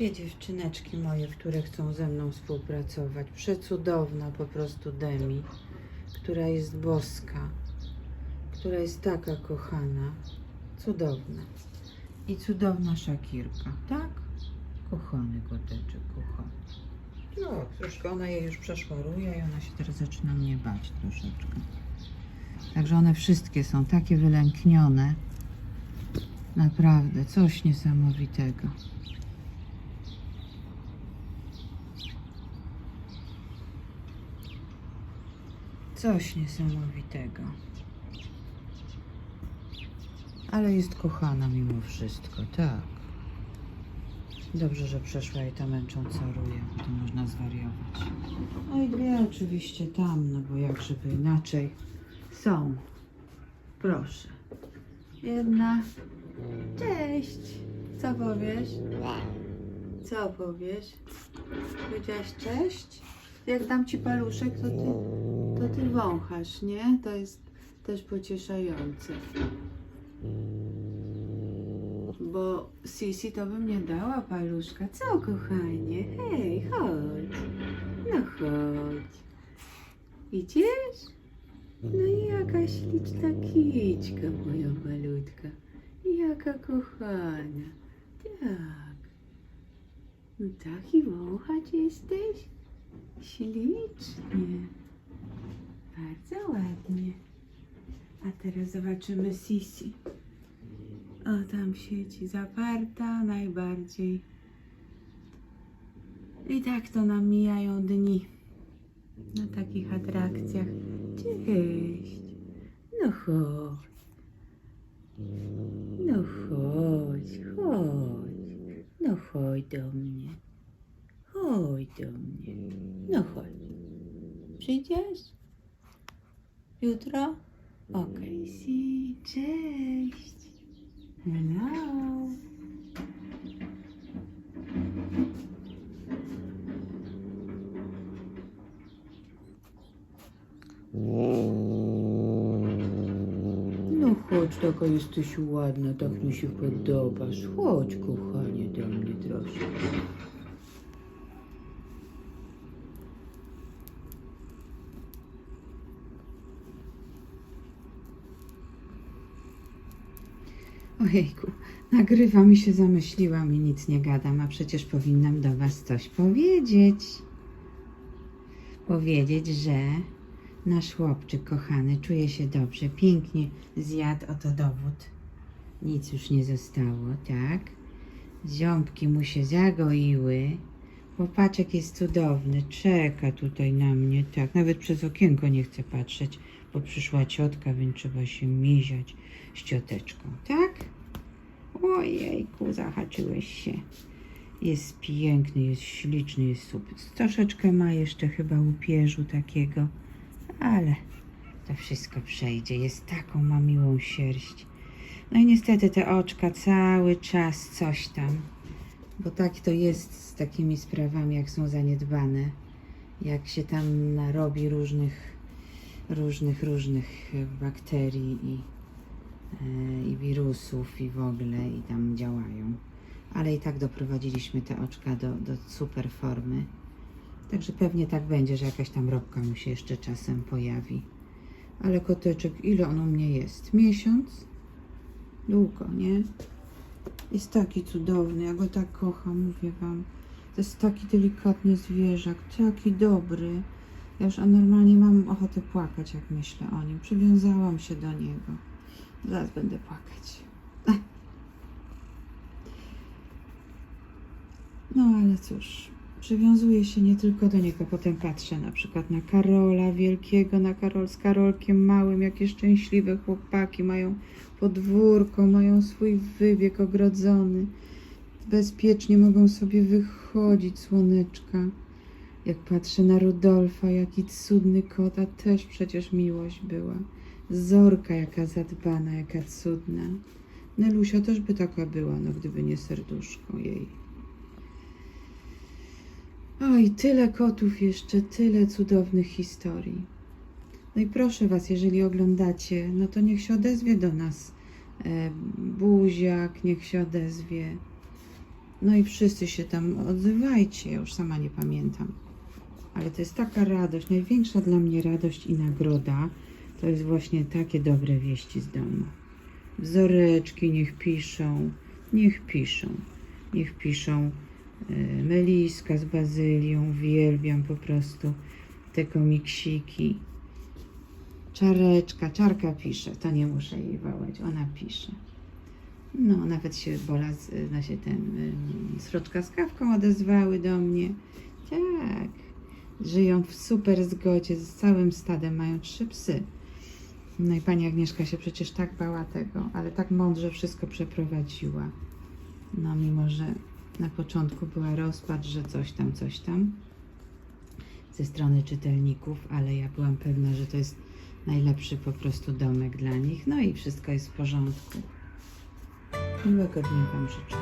Dwie dziewczyneczki moje, które chcą ze mną współpracować. Przecudowna po prostu Demi, która jest boska, która jest taka kochana. Cudowna. I cudowna Szakirka, tak? Kochany koteczek, kochany. Tak, troszkę ona jej już przeszoruje i ona się teraz zaczyna mnie bać troszeczkę. Także one wszystkie są takie wylęknione. Naprawdę, coś niesamowitego. Coś niesamowitego. Ale jest kochana mimo wszystko, tak. Dobrze, że przeszła i ta męcząca ruje, bo to można zwariować. No i dwie oczywiście tam, no bo jak żeby inaczej. Są. Proszę. Jedna. Cześć. Co powiesz? Co powiesz? Powiedziałaś cześć? Jak dam ci paluszek, to ty, to ty wąchasz, nie? To jest też pocieszające. Bo Sisi to bym nie dała paluszka. Co, kochanie? Hej, chodź. No chodź. Idziesz? No i jaka śliczna kiczka moja malutka. Jaka kochana. Tak. No taki wąchać jesteś? Ślicznie. Bardzo ładnie. A teraz zobaczymy Sisi. O, tam siedzi zaparta najbardziej. I tak to nam mijają dni na takich atrakcjach. Cześć. No chodź. No chodź, chodź. No chodź do mnie. Chodź do mnie. No chodź. Przyjdziesz? Jutro? Okej, si, cześć. Hello. No chodź, taka jesteś ładna, tak mi się podobasz. Chodź, kochanie, do mnie troszkę. Ojejku, nagrywam i się zamyśliłam i nic nie gadam, a przecież powinnam do Was coś powiedzieć. Powiedzieć, że nasz chłopczyk kochany czuje się dobrze, pięknie zjadł, oto dowód. Nic już nie zostało, tak? Ząbki mu się zagoiły. Chłopaczek jest cudowny, czeka tutaj na mnie, tak. Nawet przez okienko nie chce patrzeć, bo przyszła ciotka, więc trzeba się miziać z cioteczką, tak? Ojejku, zahaczyłeś się. Jest piękny, jest śliczny, jest super. Troszeczkę ma jeszcze chyba łupieżu takiego, ale to wszystko przejdzie. Jest taką ma miłą sierść. No i niestety te oczka cały czas coś tam. Bo tak to jest z takimi sprawami, jak są zaniedbane. Jak się tam narobi różnych, różnych, różnych bakterii i, e, i wirusów i w ogóle i tam działają. Ale i tak doprowadziliśmy te oczka do, do super formy. Także pewnie tak będzie, że jakaś tam robka mu się jeszcze czasem pojawi. Ale koteczek, ile on u mnie jest? Miesiąc? Długo, nie? Jest taki cudowny, ja go tak kocham, mówię wam. To jest taki delikatny zwierzak, taki dobry. Ja już normalnie mam ochotę płakać, jak myślę o nim. Przywiązałam się do niego. Zaraz będę płakać. No ale cóż, przywiązuję się nie tylko do niego, potem patrzę na przykład na Karola Wielkiego, na Karol z Karolkiem Małym, jakie szczęśliwe chłopaki mają podwórko, mają swój wybieg ogrodzony. Bezpiecznie mogą sobie wychodzić słoneczka. Jak patrzę na Rudolfa, jaki cudny kot, a też przecież miłość była. Zorka jaka zadbana, jaka cudna. Nelusia też by taka była, no gdyby nie serduszko jej. Oj, tyle kotów jeszcze, tyle cudownych historii. No i proszę Was, jeżeli oglądacie, no to niech się odezwie do nas e, buziak, niech się odezwie No i wszyscy się tam odzywajcie, ja już sama nie pamiętam. Ale to jest taka radość, największa dla mnie radość i nagroda to jest właśnie takie dobre wieści z domu. Wzoreczki niech piszą, niech piszą, niech piszą. y, Meliska z bazylią, uwielbiam po prostu te komiksiki. Czareczka, czarka pisze, to nie muszę jej wołać, ona pisze. No, nawet się Bola, z- znaczy ten, ym, Sroczka z Kawką odezwały do mnie. Tak, żyją w super zgodzie z całym stadem, mają trzy psy. No i pani Agnieszka się przecież tak bała tego, ale tak mądrze wszystko przeprowadziła. No, mimo że na początku była rozpacz, że coś tam, coś tam ze strony czytelników, ale ja byłam pewna, że to jest najlepszy po prostu domek dla nich. No i wszystko jest w porządku. Miłego dnia Wam życzę.